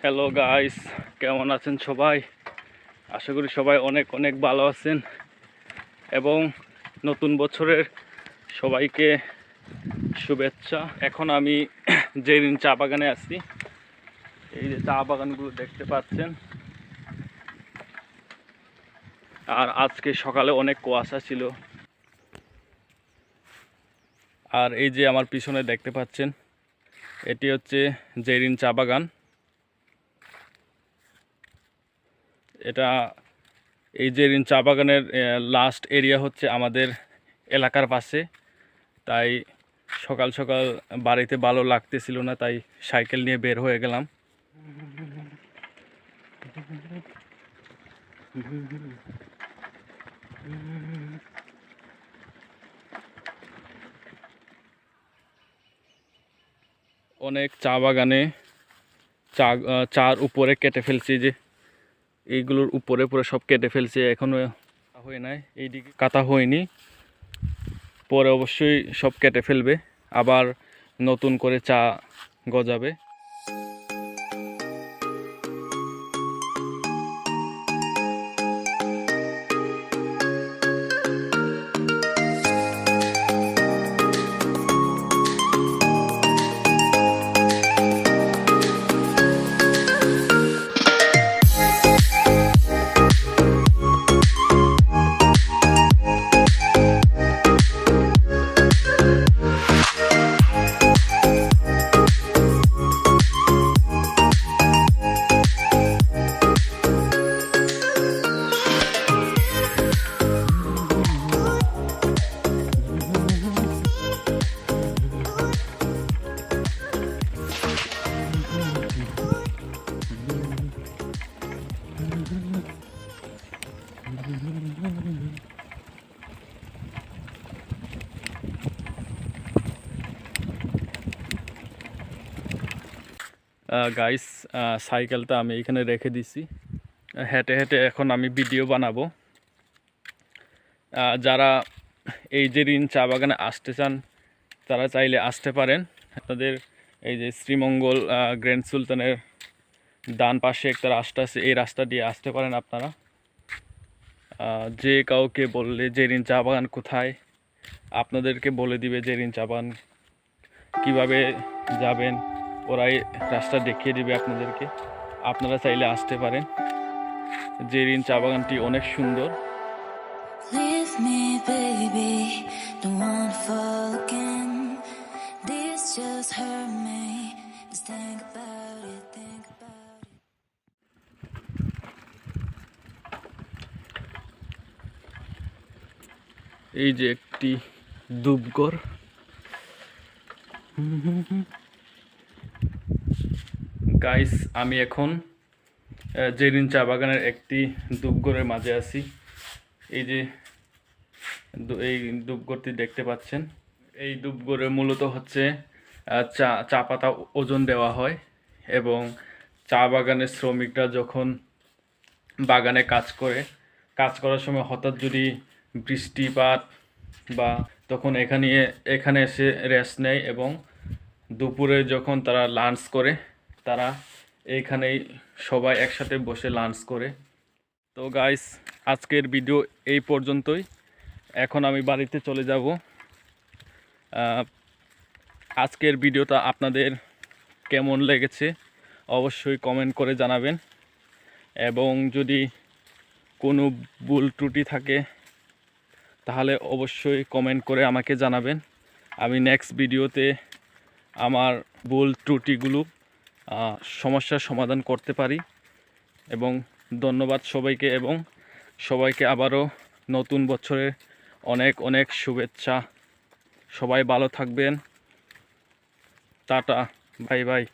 Hello guys কেমন আছেন সবাই? আশা করি সবাই অনেক অনেক ভালো আছেন। এবং নতুন বছরের সবাইকে শুভেচ্ছা। এখন আমি যেদিন চা বাগানে আছি এই যে চা বাগানগুলো দেখতে পাচ্ছেন। আর আজকে সকালে অনেক কুয়াশা ছিল। আর এই যে আমার পিছনে দেখতে পাচ্ছেন, এটি হচ্ছে জেরিন চা বাগান। এটা এই যে চা বাগানের লাস্ট এরিয়া হচ্ছে আমাদের এলাকার পাশে। তাই সকাল সকাল বাড়িতে ভালো লাগতেছিল না, তাই সাইকেল নিয়ে বের হয়ে গেলাম। অনেক চা বাগানে চা চার উপরে কেটে ফেলছি যে এইগুলোর উপরে পুরো সব কেটে ফেলছে এখনও হয়ে নাই এই দিকে কাটা হয়নি। পরে অবশ্যই সব কেটে ফেলবে, আবার নতুন করে চা গজাবে। গাইস সাইকেলটা আমি এখানে রেখে দিছি। হেঁটে হেঁটে এখন আমি ভিডিও বানাবো। যারা এই যে ঋণ চা বাগানে আসতে চান, তারা চাইলে আসতে পারেন। তাদের এই যে শ্রীমঙ্গল গ্র্যান্ড সুলতানের ডান পাশে একটা রাস্তা আছে, এই রাস্তা দিয়ে আসতে পারেন আপনারা। যে কাউকে বললে ঋণ চা বাগান কোথায়? আপনাদেরকে বলে দিবে ঋণ চা বাগান কীভাবে যাবেন। ওরাই রাস্তা দেখিয়ে দিবে আপনাদেরকে। আপনারা চাইলে আসতে পারেন। জেরিন চা বাগানটি অনেক সুন্দর. এই যে একটি দুবগর গাইস আমি এখন জেরিন চা বাগানের একটি দুবগরের মাঝে আছি, এই যে এই দুবগরটি দেখতে পাচ্ছেন। এই দুবগরে মূলত হচ্ছে চা চা পাতা ওজন দেওয়া হয় এবং চা বাগানের শ্রমিকরা যখন বাগানে কাজ করে, কাজ করার সময় হঠাৎ যদি বৃষ্টিপাত বা তখন এখানে এখানে এসে রেস্ট নেয় এবং দুপুরে যখন তারা লাঞ্চ করে, তারা এইখানেই সবাই একসাথে বসে লাঞ্চ করে। তো গাইস আজকের ভিডিও এই পর্যন্তই। এখন আমি বাড়িতে চলে যাব। আজকের ভিডিওটা আপনাদের কেমন লেগেছে অবশ্যই কমেন্ট করে জানাবেন। এবং যদি কোনো ভুল ত্রুটি থাকে তাহলে অবশ্যই কমেন্ট করে আমাকে জানাবেন। আমি নেক্সট ভিডিওতে আমার ভুল ত্রুটিগুলো সমস্যার সমাধান করতে পারি। এবং ধন্যবাদ সবাইকে এবং সবাইকে আবারও নতুন বছরের অনেক অনেক শুভেচ্ছা। সবাই ভালো থাকবেন। Tata, bye bye.